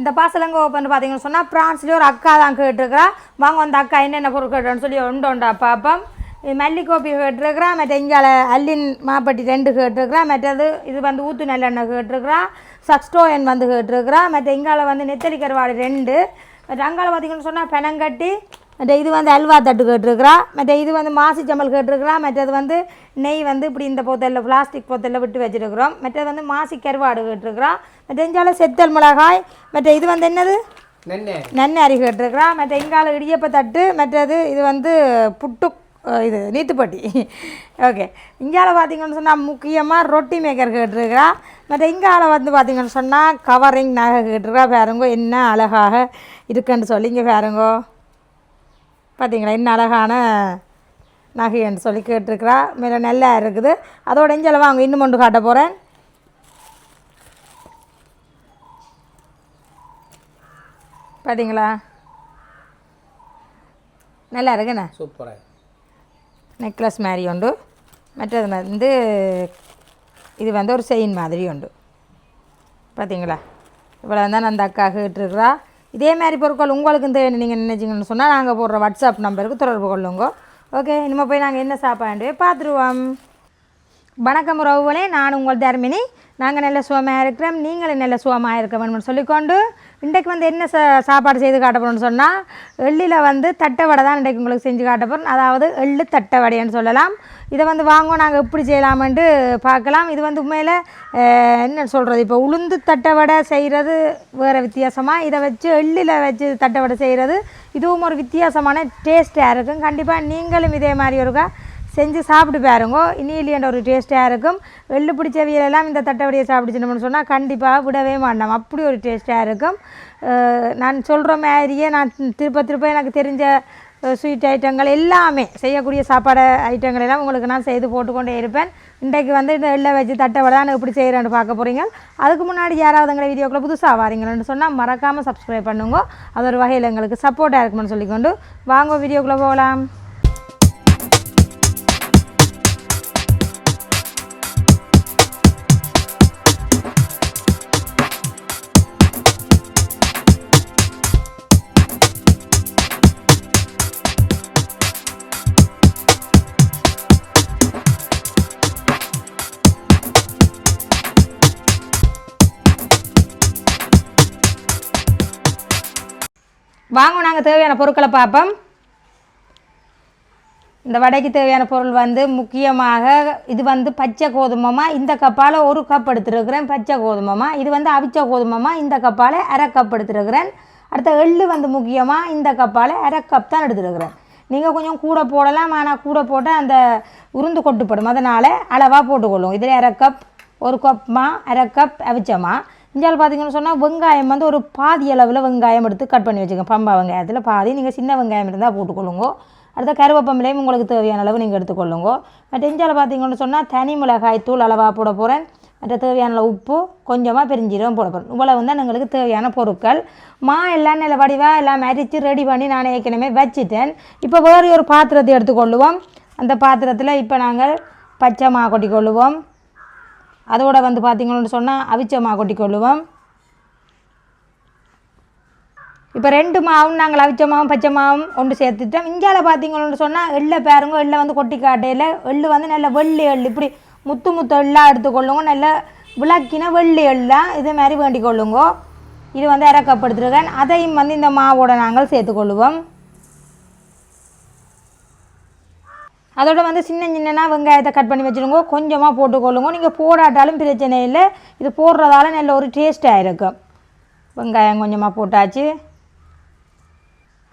இந்த parcel open பார்த்தீங்கன்னு சொன்னால் பிரான்ஸ்லேயே ஒரு அக்கா தான் கேட்டிருக்கிறா. வாங்க அந்த அக்கா என்னென்ன பொருள் கேட்டோன்னு சொல்லி உண்டு உண்டா பார்ப்போம் மல்லிகோப்பி மல்லி கேட்டிருக்கிறா மற்ற இங்கால அல்லின் மாப்பட்டி ரெண்டு கேட்டிருக்கிறா மற்றது இது வந்து ஊத்து நல்லெண்ணெய் கேட்டிருக்கிறா சக்ஸ்டோயன் வந்து கேட்டிருக்கிறா மற்ற இங்கால வந்து நெத்தலி கருவாடு ரெண்டு மற்ற அங்கால பார்த்தீங்கன்னு சொன்னால் பெனங்கட்டி மற்ற இது வந்து அல்வா தட்டு கேட்டிருக்கிறா மற்ற இது வந்து மாசி சம்பல் கேட்டிருக்கிறா மற்றது வந்து நெய் வந்து இப்படி இந்த போத்தலில் பிளாஸ்டிக் போத்தலில் விட்டு வச்சுருக்கிறோம். மற்றது வந்து மாசி கருவாடு கேட்டிருக்கிறா. மற்ற செத்தல் மிளகாய் மற்ற இது வந்து என்னது? அரி கேட்டிருக்கிறா. மற்ற இங்கால இடியப்ப தட்டு மற்றது இது வந்து புட்டு இது நீத்துப்பட்டி. ஓகே. இங்கால பார்த்தீங்கன்னு சொன்னால் முக்கியமாக ரொட்டி மேக்கர் கேட்டிருக்கிறா. மற்ற இங்கால வந்து பார்த்தீங்கன்னு சொன்னால் கவரிங் நகை கேட்டிருக்கிறா. பாருங்கோ என்ன அழகாக இருக்குன்னு சொல்லி இங்கே பாருங்கோ. பார்த்தீங்களா என்ன அழகான நகைன்னு சொல்லி கேட்டிருக்கிறா. மேலே நல்லா இருக்குது. அதோட இஞ்சால வாங்க இன்னும் ஒன்று காட்ட போகிறேன் பார்த்தீங்களா நல்லா இருக்குண்ணே. சூப்பராக நெக்லஸ் மாதிரி உண்டு. மற்றது வந்து இது வந்து ஒரு செயின் மாதிரி உண்டு. பார்த்தீங்களா இவ்வளோ தான் அந்த அக்கா கேட்டுருக்குறா. இதே மாதிரி பொருட்கள் உங்களுக்கும் தேவை நீங்கள் நினைச்சிங்கன்னு சொன்னால் நாங்கள் போடுற வாட்ஸ்அப் நம்பருக்கு தொடர்பு கொள்ளுங்க. ஓகே இனிமேல் போய் நாங்கள் என்ன சாப்பாடு பார்த்துருவோம் வணக்கம் உறவுகளே நான் உங்கள் தர்மினி. நாங்கள் நல்ல சுகமாக இருக்கிறோம் நீங்களும் நல்ல சுகமாக இருக்க வேணும்னு சொல்லிக்கொண்டு இன்றைக்கு வந்து என்ன சா சாப்பாடு செய்து காட்ட போகிறோம்னு சொன்னால் எள்ளில் வந்து தட்டை வடை தான் இன்றைக்கு உங்களுக்கு செஞ்சு காட்ட போகிறோம் அதாவது எள்ளு தட்டை வடைன்னு சொல்லலாம். இதை வந்து வாங்க நாங்கள் எப்படி செய்யலாமென்று பார்க்கலாம். இது வந்து உண்மையில் என்ன சொல்கிறது இப்போ உளுந்து தட்டை வடை செய்கிறது வேறு வித்தியாசமாக இதை வச்சு எள்ளில் வச்சு தட்டை வடை செய்கிறது இதுவும் ஒரு வித்தியாசமான டேஸ்ட்டாக இருக்கும். கண்டிப்பாக நீங்களும் இதே மாதிரி ஒருக்கா செஞ்சு சாப்பிட்டு பாருங்க. இனியிலியன்ற ஒரு டேஸ்ட்டாக இருக்கும். வெள்ளு பிடிச்ச பிடிச்சவியலெல்லாம் இந்த தட்டவடியை சாப்பிடுச்சுனோம்னு சொன்னால் கண்டிப்பாக விடவே மாட்டோம். அப்படி ஒரு டேஸ்ட்டாக இருக்கும். நான் சொல்கிற மாதிரியே நான் திருப்ப திருப்ப எனக்கு தெரிஞ்ச ஸ்வீட் ஐட்டங்கள் எல்லாமே செய்யக்கூடிய சாப்பாடு ஐட்டங்கள் எல்லாம் உங்களுக்கு நான் செய்து போட்டுக்கொண்டே இருப்பேன். இன்றைக்கு வந்து இந்த எள்ளை வச்சு தட்டை தான் எப்படி செய்கிறேன்னு பார்க்க போகிறீங்க அதுக்கு முன்னாடி யாராவது எங்களை வீடியோக்குள்ளே புதுசாக வாரீங்கன்னு சொன்னால் மறக்காமல் சப்ஸ்கிரைப் பண்ணுங்க. அது ஒரு வகையில் எங்களுக்கு சப்போர்ட்டாக இருக்குமென்னு சொல்லிக்கொண்டு வாங்க வீடியோக்குள்ளே போகலாம். வாங்க நாங்கள் தேவையான பொருட்களை பார்ப்போம். இந்த வடைக்கு தேவையான பொருள் வந்து முக்கியமாக இது வந்து பச்சை கோதுமமா இந்த கப்பால் ஒரு கப் எடுத்துருக்கிறேன் பச்சை கோதுமமா. இது வந்து அவிச்ச கோதுமமா இந்த கப்பால் அரை கப் எடுத்துருக்கிறேன். அடுத்த எள்ளு வந்து முக்கியமாக இந்த கப்பால் அரை கப் தான் எடுத்துருக்கிறேன். நீங்கள் கொஞ்சம் கூட போடலாம் ஆனால் கூட போட்டால் அந்த உருந்து கொட்டுப்படும். அதனால் அளவாக போட்டுக்கொள்ளும். இதில் அரை கப் ஒரு கப்மா அரை கப் அவிச்சமா இஞ்சால் பார்த்தீங்கன்னு சொன்னால் வெங்காயம் வந்து ஒரு பாதி அளவில் வெங்காயம் எடுத்து கட் பண்ணி வச்சுக்கோங்க. பம்பா வெங்காயத்தில் பாதி நீங்கள் சின்ன வெங்காயம் இருந்தால் போட்டுக்கொள்ளுங்கோ. அடுத்த கருவேப்பம்பிலையும் உங்களுக்கு தேவையான அளவு நீங்கள் எடுத்துக்கொள்ளுங்க. மற்ற இஞ்சால் பார்த்தீங்கன்னு சொன்னால் தனி மிளகாய் தூள் அளவாக போட போகிறேன் மற்ற தேவையான உப்பு கொஞ்சமாக பெருஞ்சீரகம் போட போகிறேன் இவ்வளவு தான் எங்களுக்கு தேவையான பொருட்கள். மா எல்லாம் நல்ல வடிவாக எல்லாம் அரிச்சு ரெடி பண்ணி நான் ஏற்கனவே வச்சுட்டேன். இப்போ வேறு ஒரு பாத்திரத்தை எடுத்துக்கொள்ளுவோம். அந்த பாத்திரத்தில் இப்போ நாங்கள் பச்சை மா கொட்டிக்கொள்ளுவோம். அதோட வந்து பார்த்திங்கன்னு சொன்னால் அவிச்ச கொட்டி கொள்ளுவோம். இப்போ ரெண்டு மாவும் நாங்கள் அவிச்ச மாவும் பச்சை மாவும் ஒன்று சேர்த்துட்டோம். இந்தியாவில் பார்த்திங்கன்னு சொன்னால் எள்ளை பாருங்க எள்ளை வந்து கொட்டி காட்டையில் எள்ளு வந்து நல்ல வெள்ளி எள்ளு இப்படி முத்து முத்து எள்ளாக எடுத்துக்கொள்ளுங்க நல்ல விளக்கின வெள்ளி எள்ளாக இதே மாதிரி வேண்டிக் கொள்ளுங்கோ. இது வந்து இறக்கப்படுத்திருக்கேன் அதையும் வந்து இந்த மாவோட நாங்கள் சேர்த்துக்கொள்ளுவோம் அதோட வந்து சின்ன சின்னனா வெங்காயத்தை கட் பண்ணி வச்சுருங்க கொஞ்சமாக போட்டுக்கொள்ளுங்க. நீங்கள் போடாட்டாலும் பிரச்சனை இல்லை. இது போடுறதால நல்ல ஒரு டேஸ்ட்டாக இருக்கும் வெங்காயம் கொஞ்சமாக போட்டாச்சு.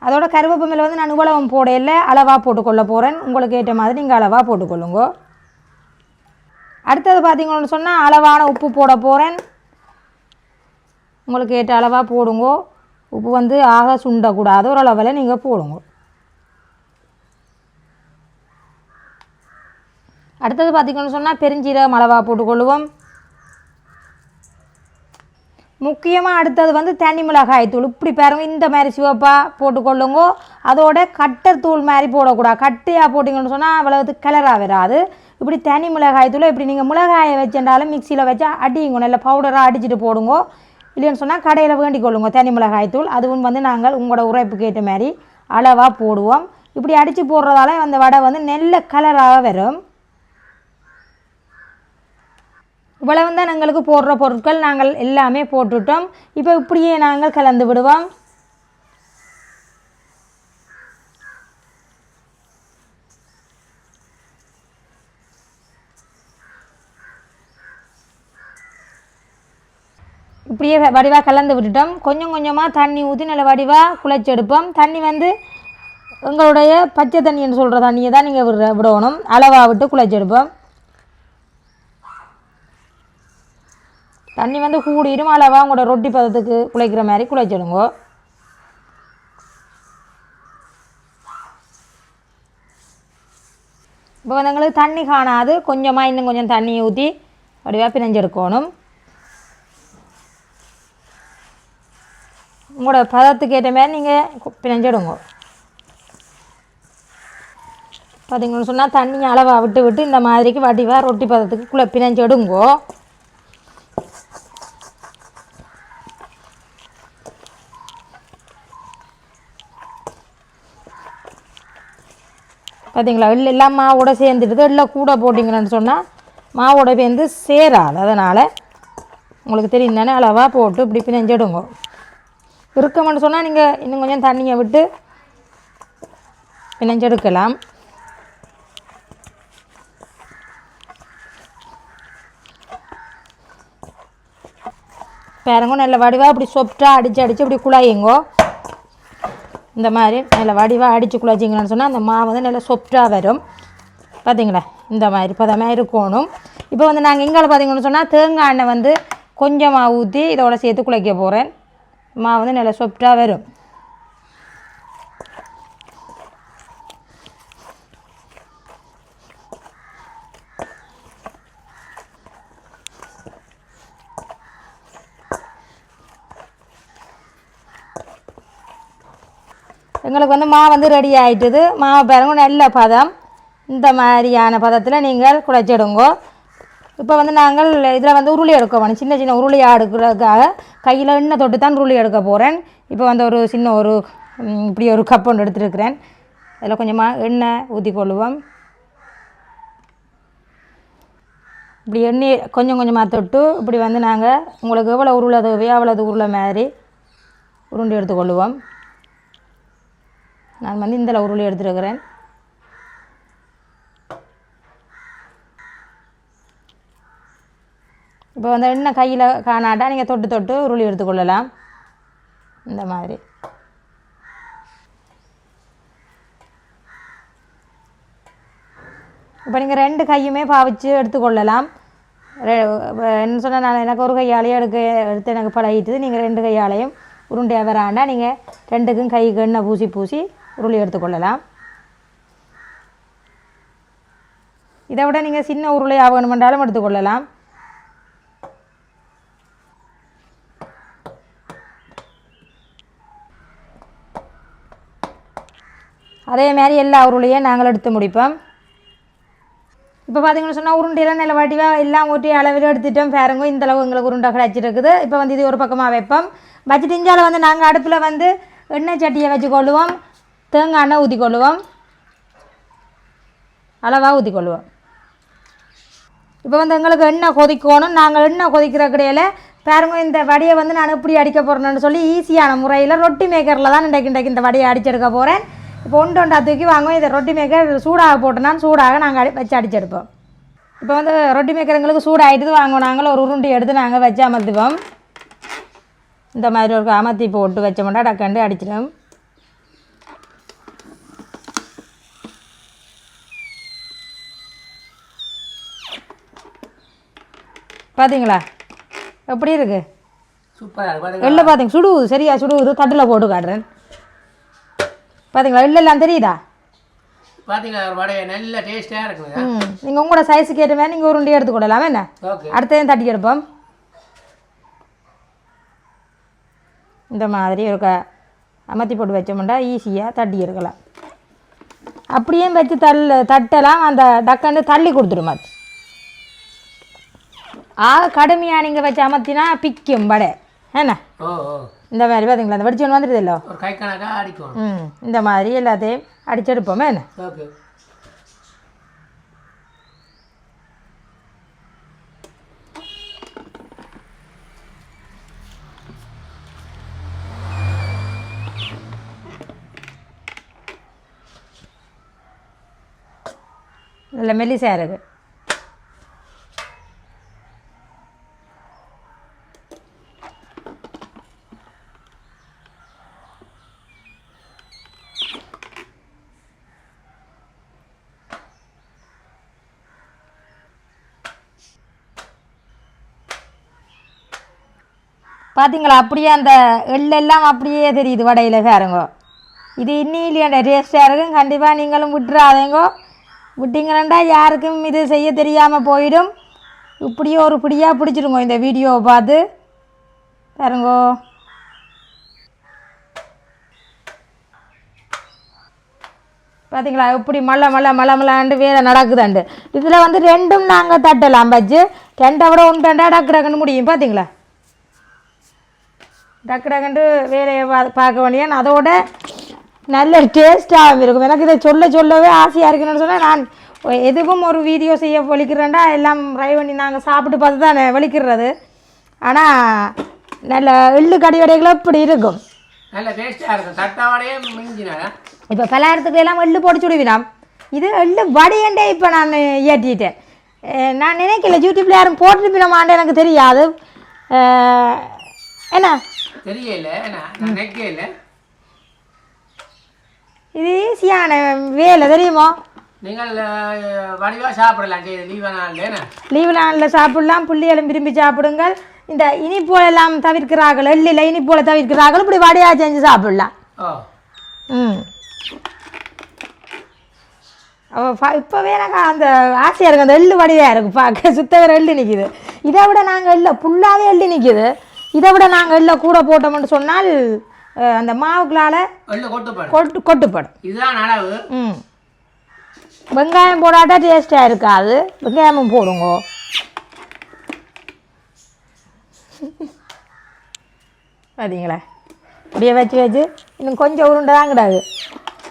அதோட கருவேப்பமில் வந்து நான் உலகம் போடையில் அளவாக போட்டுக்கொள்ள போகிறேன் உங்களுக்கு ஏற்ற மாதிரி நீங்கள் அளவாக போட்டுக்கொள்ளுங்க. அடுத்தது பார்த்தீங்கன்னு சொன்னால் அளவான உப்பு போட போகிறேன் உங்களுக்கு ஏற்ற அளவாக போடுங்க. உப்பு வந்து ஆக சுண்டக்கூடாது. ஓரளவில் நீங்கள் போடுங்க. அடுத்தது பார்த்தீங்கன்னு சொன்னால் பெருஞ்சீரகம் அளவாக போட்டுக்கொள்ளுவோம். முக்கியமாக அடுத்தது வந்து தனி மிளகாய் தூள். இப்படி பாருங்க இந்த மாதிரி சிவப்பாக போட்டுக்கொள்ளுங்க. அதோட கட்டர் தூள் மாதிரி போடக்கூடாது. கட்டையாக போட்டிங்கன்னு சொன்னால் அவ்வளவு கலராக வராது. இப்படி தனி மிளகாய் தூள் இப்படி நீங்கள் மிளகாயை வச்சுட்டாலும் மிக்சியில் வச்சா அடிங்க நல்ல பவுடராக அடிச்சுட்டு போடுங்க. இல்லைன்னு சொன்னால் கடையில் வேண்டிக் கொள்ளுங்க தனி மிளகாய் தூள். அதுவும் வந்து நாங்கள் உங்களோட உரைப்புக்கு ஏற்ற மாதிரி அளவாக போடுவோம். இப்படி அடித்து போடுறதால அந்த வடை வந்து நல்ல கலராக வரும். இவ்வளவு தான் எங்களுக்கு போடுற பொருட்கள். நாங்கள் எல்லாமே போட்டுட்டோம். இப்போ இப்படியே நாங்கள் கலந்து விடுவோம். இப்படியே வடிவாக கலந்து விட்டுட்டோம். கொஞ்சம் கொஞ்சமாக தண்ணி ஊற்றி நல்ல வடிவாக குழைச்சி எடுப்போம் தண்ணி வந்து எங்களுடைய பச்சை தண்ணின்னு சொல்கிற தண்ணியை தான் நீங்கள் விட விடணும். அளவாக விட்டு குழைச்சி எடுப்போம் தண்ணி வந்து கூடிரும் அளவாக உங்களோட ரொட்டி பதத்துக்கு குழைக்கிற மாதிரி குழைச்சிடுங்க. இப்போ வந்து எங்களுக்கு தண்ணி காணாது. கொஞ்சமாக இன்னும் கொஞ்சம் தண்ணி ஊற்றி வடிவாக பிணைஞ்செடுக்கணும். உங்களோட பதத்துக்கு ஏற்ற மாதிரி நீங்கள் பிணைஞ்செடுங்க. பார்த்தீங்கன்னு சொன்னால் தண்ணி அளவாக விட்டு விட்டு இந்த மாதிரிக்கு வடிவாக ரொட்டி பதத்துக்கு குள்ள பிணைஞ்செடுங்கோ. பார்த்தீங்களா இல்லை எல்லாம் மாவோட சேர்ந்துடுது இல்லை கூட போட்டிங்கன்னு சொன்னால் மாவோட சேர்ந்து சேராது. அதனால் உங்களுக்கு தெரியும் தானே அளவாக போட்டு இப்படி பிணைஞ்சிடுங்க. இருக்கமென்னு சொன்னால் நீங்கள் இன்னும் கொஞ்சம் தண்ணியை விட்டு பிணைஞ்செடுக்கலாம். பாருங்க நல்ல வடிவாக இப்படி சொப்டாக அடித்து அடித்து இப்படி குழாயுங்கோ. இந்த மாதிரி நல்ல வடிவாக அடித்து குழச்சிங்கன்னு சொன்னால் அந்த மாவு வந்து நல்லா சொப்டாக வரும். பார்த்தீங்களா இந்த மாதிரி பதமாக இருக்கணும். இப்போ வந்து நாங்கள் எங்களை பார்த்தீங்கன்னு சொன்னால் தேங்காய் எண்ணெய் வந்து கொஞ்சமாக ஊற்றி இதோட சேர்த்து குழைக்க போகிறேன் மாவு வந்து நல்லா சொப்டாக வரும். எங்களுக்கு வந்து மாவு வந்து ரெடி ஆகிட்டுது மாவு பாருங்க நல்ல பதம். இந்த மாதிரியான பதத்தில் நீங்கள் குழைச்சிடுங்கோ. இப்போ வந்து நாங்கள் இதில் வந்து உருளி எடுக்க வேணும். சின்ன சின்ன உருளியாக எடுக்கிறதுக்காக கையில் எண்ணெய் தொட்டு தான் உருளி எடுக்க போகிறேன் இப்போ வந்து ஒரு சின்ன ஒரு இப்படி ஒரு கப் ஒன்று எடுத்துருக்கிறேன். அதில் கொஞ்சமாக எண்ணெய் ஊற்றி கொள்ளுவோம் இப்படி எண்ணெய் கொஞ்சம் கொஞ்சமாக தொட்டு இப்படி வந்து நாங்கள் உங்களுக்கு எவ்வளோ உருளை தேவையோ அவ்வளோ உருளை மாதிரி உருண்டை எடுத்துக்கொள்ளுவோம் நான் வந்து இந்த உருளி எடுத்துருக்கிறேன். இப்போ வந்து இன்னும் கையில் காணாட்டா நீங்கள் தொட்டு தொட்டு உருளி எடுத்துக்கொள்ளலாம் இந்த மாதிரி. இப்போ நீங்கள் ரெண்டு கையுமே பாவிச்சு எடுத்துக்கொள்ளலாம் என்ன சொன்னால் நான் எனக்கு ஒரு கையாலையும் எடுக்க எடுத்து எனக்கு பழகிட்டு நீங்கள் ரெண்டு கையாலையும் உருண்டையாக வராண்டா நீங்கள் ரெண்டுக்கும் கைக்கு எண்ணெய் பூசி பூசி உருளி எடுத்துக்கொள்ளலாம் இதை விட நீங்கள் சின்ன உருளை ஆகணுமென்றாலும் எடுத்துக்கொள்ளலாம் அதே மாதிரி எல்லா உருளையும் நாங்கள் எடுத்து முடிப்போம். இப்போ பார்த்தீங்கன்னு சொன்னால் உருண்டையெல்லாம் நல்ல வடிவாக எல்லாம் ஊற்றி அளவில் எடுத்துட்டோம். பாருங்க இந்த அளவு எங்களுக்கு உருண்டை கிடச்சிருக்குது இப்போ வந்து இது ஒரு பக்கமாக வைப்போம். வச்சுட்டு இஞ்சால வந்து நாங்கள் அடுப்பில் வந்து எண்ணெய் சட்டியை வச்சு கொள்ளுவோம். தேங்காய் எண்ணெய் ஊற்றி கொள்ளுவோம் அளவாக ஊற்றி கொள்ளுவோம் இப்போ வந்து எங்களுக்கு எண்ணெய் கொதிக்கணும். நாங்கள் எண்ணெய் கொதிக்கிற கடையில் பாருங்க இந்த வடையை வந்து நான் எப்படி அடிக்க போகிறேன்னு சொல்லி ஈஸியான முறையில் ரொட்டி மேக்கரில் தான் இன்றைக்கு இன்றைக்கு இந்த வடையை அடிச்செடுக்க போகிறேன் இப்போ ஒன்று ஒன்றா தூக்கி வாங்குவோம். இதை ரொட்டி மேக்கர் சூடாக போட்டோன்னா சூடாக நாங்கள் அடி வச்சு அடிச்செடுப்போம் இப்போ வந்து ரொட்டி மேக்கர் எங்களுக்கு சூடாகிட்டு வாங்குவோம். நாங்கள் ஒரு உருண்டை எடுத்து நாங்கள் வச்சு அமர்த்துவோம். இந்த மாதிரி ஒரு அமர்த்தி போட்டு வச்சோம்னா டக்கண்டு அடிச்சிடும். பார்த்தீங்களா எப்படி இருக்கு? சூப்பராக இருக்கு எள்ளு பார்த்தீங்க சுடுவுது சரியா சுடுவுது தட்டில் போட்டு காட்டுறேன். பார்த்தீங்களா எள்ளெல்லாம் தெரியுதா? நீங்கள் உங்களோட சைஸுக்கு ஏற்ற மாதிரி நீங்கள் உருண்டையை எடுத்துக்கொள்ளலாம் என்ன? ஓகே. அடுத்ததையும் தட்டி எடுப்போம்? இந்த மாதிரி ஒரு க அமர்த்தி போட்டு வச்சோம்னா ஈஸியாக தட்டி எடுக்கலாம். அப்படியே வச்சு தள்ள தட்டலாம் அந்த டக்கண்டு தள்ளி கொடுத்துடும் அது. ஆக கடுமையாக நீங்கள் வச்சு அமர்த்தினா பிக்கும் வடை. என்ன இந்த மாதிரி பார்த்தீங்களா அந்த வடிச்சோன்னு கணக்கா அடிக்கணும். ம் இந்த மாதிரி எல்லாத்தையும் அடிச்செடுப்போமே என்ன? நல்ல மெல்லிசா இருக்கு. பார்த்தீங்களா அப்படியே அந்த எள்ளெல்லாம் அப்படியே தெரியுது வடையில் பாருங்க. இது இன்னும் இல்லையாண்ட டேஸ்ட்டாக இருக்கும். கண்டிப்பாக நீங்களும் விட்டுறாதீங்கோ. விட்டீங்களா யாருக்கும் இது செய்ய தெரியாமல் போயிடும். இப்படியே ஒரு பிடியாக பிடிச்சிருங்க இந்த வீடியோவை பார்த்து. பாருங்கோ. பார்த்தீங்களா இப்படி மல்ல மல்ல மல மல்லாண்டு வேலை நடக்குதாண்டு. இதில் வந்து ரெண்டும் நாங்கள் தட்டலாம் பஜ்ஜு. ரெண்டை விட ஒன்று ரெண்டா டக்கு டக்குன்னு முடியும் பார்த்தீங்களா டக்கு டக்குன்ட்டு வேலையை பா பார்க்க வேண்டியன் அதோட நல்ல டேஸ்ட்டாகவும் இருக்கும். எனக்கு இதை சொல்ல சொல்லவே ஆசையாக இருக்குன்னு சொன்னால் நான் எதுவும் ஒரு வீடியோ செய்ய வலிக்கிறேன்டா எல்லாம் ட்ரை பண்ணி நாங்கள் சாப்பிட்டு பார்த்து தான் வலிக்கிறது. ஆனால் நல்ல எள்ளு கடிவடைகள் இப்படி இருக்கும். நல்ல டேஸ்ட்டாக இருக்கும். இப்போ பலகாரத்துக்கு எல்லாம் எள்ளு போட்டு சுடுவினாம். இது எள்ளு வடியண்டே இப்போ நான் ஏற்றிட்டேன். நான் நினைக்கல யூடியூப்ல யாரும் போட்டிருப்பினமான்னு எனக்கு தெரியாது. என்ன? தெரியல நினைக்கல. இது ஈஸியான வேலை தெரியுமோ? நீங்கள் வடிவாக சாப்பிடலாம் சரி லீவ் நாள் என்ன? லீவு நாளில் சாப்பிடலாம் புள்ளிகளும் விரும்பி சாப்பிடுங்கள். இந்த இனிப்போல் எல்லாம் தவிர்க்கிறார்கள் எள்ளில் இனிப்போல தவிர்க்கிறார்கள் இப்படி வடையாக செஞ்சு சாப்பிடலாம். ம். இப்போவே எனக்கு அந்த ஆசையாக இருக்குது அந்த எள்ளு வடிவாக இருக்குது பார்க்க. சுத்தவர எள்ளு நிற்கிது இதை விட நாங்கள் எள்ள ஃபுல்லாகவே எள்ளு நிற்கிது இதை விட நாங்கள் எள்ள கூட போட்டோம்னு சொன்னால் அந்த மாவுக்களால் கொட்டு கொட்டுப்படும். இதுதான் அளவு. ம். வெங்காயம் போடாட்டா டேஸ்ட்டாக இருக்காது. வெங்காயமும் போடுங்க. பார்த்தீங்களா இப்படியே வச்சு வச்சு இன்னும் கொஞ்சம் உருண்டை தான் கிடாது.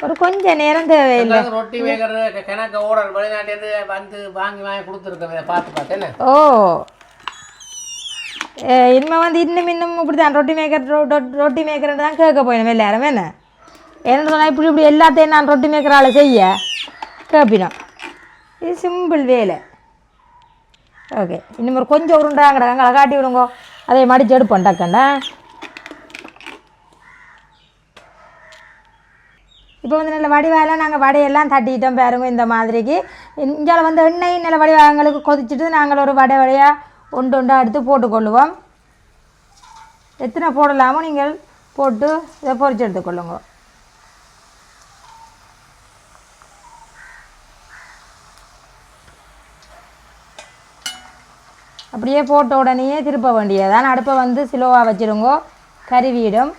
ஒரு கொஞ்சம் நேரம் தேவையில்லை. ரொட்டி மேக்கர் கணக்கு ஓடர் வெளிநாட்டிலேருந்து வந்து வாங்கி வாங்கி கொடுத்துருக்கோம் இதை பார்த்து பார்த்து என்ன? ஓ. இனிமே வந்து இன்னும் இன்னும் இப்படி தான் ரொட்டி மேக்கர் ரொ- ரொட்டி மேக்கர்னு தான் கேட்க போயிடும் எல்லாரும் என்ன என்ன சொன்னால் இப்படி இப்படி எல்லாத்தையும் நான் ரொட்டி மேக்கரால் செய்ய கேட்பினோம் இது சிம்பிள் வேலை ஓகே இன்னும் ஒரு கொஞ்சம் உருண்டாங்க அங்கே காட்டி விடுங்கோ அதை மடிச்சு எடுப்போம் டக்குன்னா இப்போ வந்து நல்ல வடிவாயெல்லாம் நாங்கள் வடையெல்லாம் தட்டிக்கிட்டோம் பாருங்க இந்த மாதிரிக்கு இங்கே வந்து எண்ணெய் நல்ல வடிவாயங்களுக்கு கொதிச்சுட்டு நாங்கள் ஒரு வடை வடையாக ஒன்று ஒன்றா எடுத்து போட்டுக்கொள்ளுவோம். எத்தனை போடலாமோ நீங்கள் போட்டு இதை பொறிச்சு எடுத்துக்கொள்ளுங்க. அப்படியே போட்ட உடனேயே திருப்ப வேண்டியதான் அடுப்பை வந்து சிலோவாக வச்சுருங்கோ கருவிடும்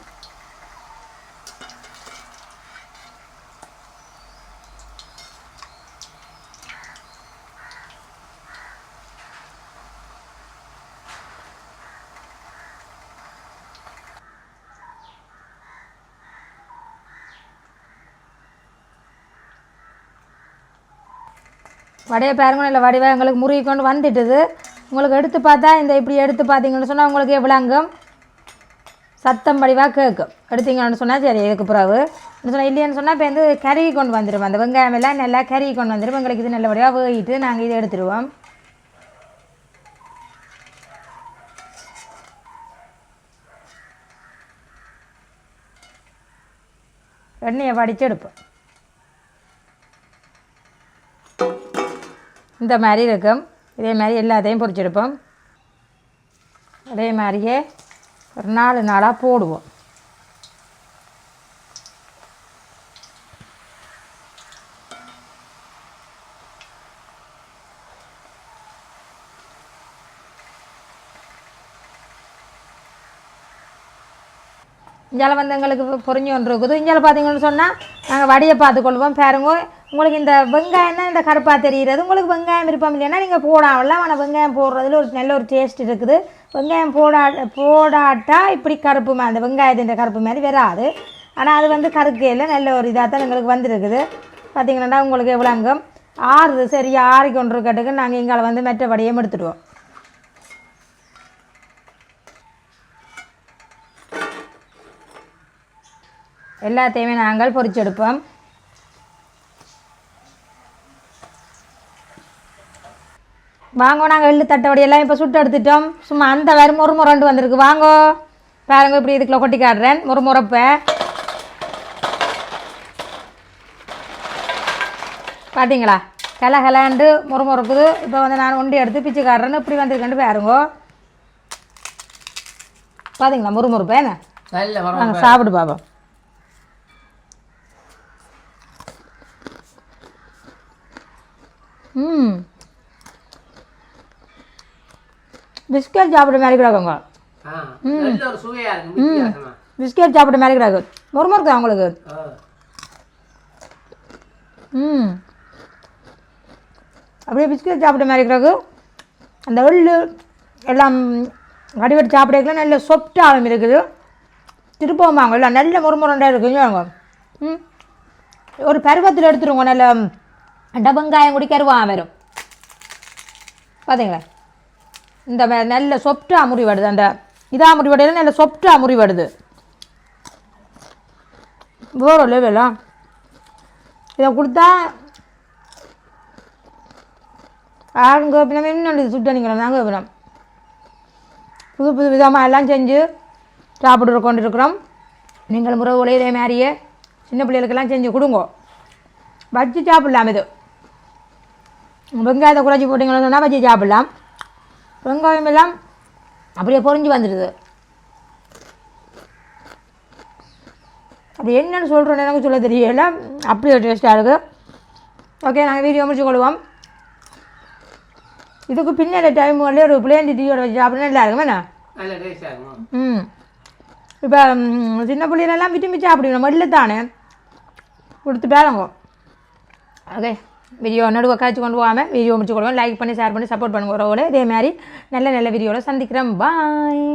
வடையை பாருங்க இல்லை வடிவா எங்களுக்கு முறுகி கொண்டு வந்துட்டுது. உங்களுக்கு எடுத்து பார்த்தா இந்த இப்படி எடுத்து பார்த்தீங்கன்னு சொன்னால் உங்களுக்கு விளங்கும். சத்தம் வடிவாக கேட்கும். எடுத்தீங்கன்னு சொன்னால் சரி இதுக்கு பிறகு. சொன்னால் இல்லைன்னு சொன்னால் இப்போ வந்து கருவி கொண்டு வந்துடுவோம் அந்த வெங்காயம் எல்லாம் நல்லா கருவி கொண்டு வந்துடும் எங்களுக்கு இது நல்லபடியாக வேகிட்டு நாங்கள் இதை எடுத்துடுவோம் எண்ணெயை வடித்து எடுப்போம். இந்த மாதிரி இருக்கும். இதே மாதிரி எல்லாத்தையும் பொரிச்செடுப்போம் அதே மாதிரியே ஒரு நாலு நாளாக போடுவோம். இஞ்சால வந்து எங்களுக்கு பொறிஞ்சு ஒன்று இருக்குது இஞ்சால பார்த்தீங்கன்னு சொன்னால் நாங்கள் வடியை பார்த்துக்கொள்வோம் பாருங்க. உங்களுக்கு இந்த வெங்காயம் தான் இந்த கருப்பாக தெரிகிறது. உங்களுக்கு வெங்காயம் விருப்பம் இல்லைன்னா நீங்கள் போடாமல ஆனால் வெங்காயம் போடுறதுல ஒரு நல்ல ஒரு டேஸ்ட் இருக்குது. வெங்காயம் போடா போடாட்டா இப்படி கருப்பு மா- அந்த வெங்காயத்தின் கருப்பு மாதிரி வராது. ஆனால் அது வந்து கருக்கையில் நல்ல ஒரு இதாக தான் எங்களுக்கு வந்திருக்குது. பார்த்தீங்கன்னா உங்களுக்கு எவ்வளோங்கும் ஆறுது. சரி ஆறி கொண்டு இருக்கட்டுக்கு நாங்கள் எங்களை வந்து மெற்றபடியும் எடுத்துடுவோம். எல்லாத்தையுமே நாங்கள் பொரிச்செடுப்போம் வாங்கோ நாங்கள் எள்ளு தட்டவடி எல்லாம் இப்போ சுட்டு எடுத்துட்டோம். சும்மா அந்த வேறு முறு முரண்டு வந்திருக்கு. வாங்கோ. பாருங்க இப்படி இதுக்குள்ள கொட்டி காட்டுறேன். முறு முறப்பை பார்த்தீங்களா கல கலாண்டு முறு முறுக்குது. இப்போ வந்து நான் ஒண்டி எடுத்து பிச்சு காட்டுறேன்னு இப்படி வந்திருக்கேன்ட்டு பாருங்கோ. பார்த்தீங்களா முறுமுறுப்பேன் நாங்கள் சாப்பிடு பாப்போம். பிஸ்கட் சாப்பிட்ற மாதிரி கிடக்குங்க இருக்கு வித்தியாசமா. பிஸ்கட் சாப்பிட்ற மாதிரி கிடக்கு. முறுமுறுக்கு அவங்களுக்கு. ஆ. ம். அப்படியே பிஸ்கட் சாப்பிட்ற மாதிரி கிடக்கு. அந்த எள்ளு எல்லாம் கடிவெட்டு சாப்பிடக்குள்ள நல்ல சொப்டாகவும் இருக்குது. திருப்பவும் வாங்கல நல்ல முறுமுறண்டாக இருக்குங்க ம். ஒரு பருவத்தில் எடுத்துருங்க நல்ல டபங்காயம் கூடி கருவாக வரும் பார்த்தீங்களா இந்த நல்ல சொப்டா முறிவடுது அந்த இதாக முறி வடையில நல்ல சொப்டா முறிவடுது வேறு லெவலா இதை கொடுத்தா ஆளுங்க இன்னொன்று என்ன சுட்டணிங்களா நாங்கள் வைப்பினோம் புது புது விதமாக எல்லாம் செஞ்சு சாப்பிட்டு கொண்டிருக்கிறோம் நீங்கள் முறை இதே மாதிரியே சின்ன பிள்ளைகளுக்கெல்லாம் செஞ்சு கொடுங்க வச்சு சாப்பிடலாம் இது வெங்காயத்தை குறைச்சி போட்டிங்கன்னு சொன்னால் வச்சு சாப்பிடலாம். வெங்காயம் எல்லாம் அப்படியே பொரிஞ்சு வந்துடுது. அப்படி என்னன்னு சொல்கிறோன்னு எனக்கு சொல்ல தெரியல. அப்படியே டேஸ்ட்டாக இருக்குது ஓகே நாங்கள் வீடியோ முடிச்சு கொள்வோம். இதுக்கு பின்னாடி டைம் வந்து ஒரு பிளேண்டி டீயோட வச்சு சாப்பிட்றேன் நல்லா இருக்கும் என்ன? ம். இப்போ சின்ன பிள்ளைகளெல்லாம் விரும்பி சாப்பிடுவோம். மடில தானே. கொடுத்து பேரங்க. ஓகே வீடியோ நடுவை காய்ச்சி கொண்டு போகாமல் வீடியோ முடிச்சு கொடுவோம் லைக் பண்ணி ஷேர் பண்ணி சப்போர்ட் பண்ணுங்க உறவோட இதே மாதிரி நல்ல நல்ல வீடியோவில் சந்திக்கிறேன் பாய்